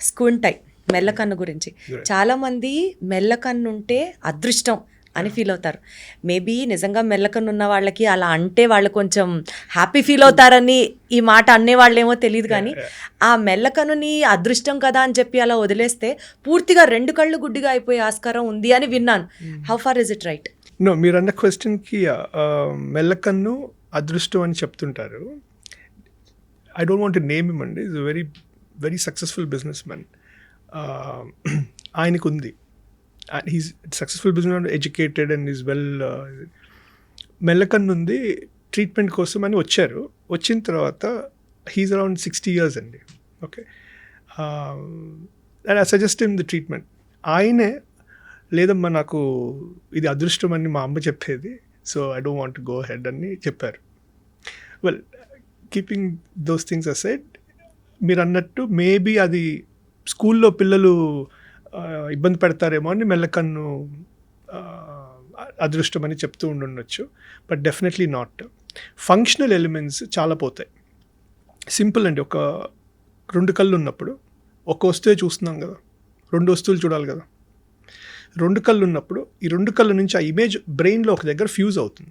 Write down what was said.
Squint I మెల్లకన్ను గురించి. చాలా మంది మెల్లకన్ను ఉంటే అదృష్టం అని ఫీల్ అవుతారు. మేబీ నిజంగా మెల్లకన్ను ఉన్న వాళ్ళకి అలా అంటే వాళ్ళు కొంచెం హ్యాపీ ఫీల్ అవుతారని ఈ మాట అనే వాళ్ళేమో తెలియదు కానీ ఆ మెల్లకన్నుని అదృష్టం కదా అని చెప్పి అలా వదిలేస్తే పూర్తిగా రెండు కళ్ళు గుడ్డిగా అయిపోయే ఆస్కారం ఉంది అని విన్నాను. How far is it right no మీరు అన్న క్వశ్చన్కి మెల్లకన్ను అదృష్టం అని చెప్తుంటారు. I don't want name him అండి. Is very very successful businessman ఆయనకు ఉంది he's successful business educated and is well మెల్లకన్ను నుండి ట్రీట్మెంట్ కోసం అని వచ్చారు. వచ్చిన తర్వాత హీస్ అరౌండ్ సిక్స్టీ ఇయర్స్ అండి. Okay and I suggest in the treatment ఆయనే లేదమ్మా నాకు ఇది అదృష్టం అని మా అమ్మ చెప్పేది so I don't want go head అని చెప్పారు. Well keeping those things aside మీరు అన్నట్టు మేబీ అది స్కూల్లో పిల్లలు ఇబ్బంది పెడతారేమో అని మెల్లకన్ను అదృష్టమని అదృష్టం అని చెప్తూ ఉండుండొచ్చు. But definitely not. Functional elements చాలా పోతాయి. సింపుల్ అండి. ఒక రెండు కళ్ళు ఉన్నప్పుడు ఒక వస్తువే చూస్తున్నాం కదా. రెండు వస్తువులు చూడాలి కదా. రెండు కళ్ళు ఉన్నప్పుడు ఈ రెండు కళ్ళు నుంచి ఆ ఇమేజ్ బ్రెయిన్లో ఒక దగ్గర ఫ్యూజ్ అవుతుంది.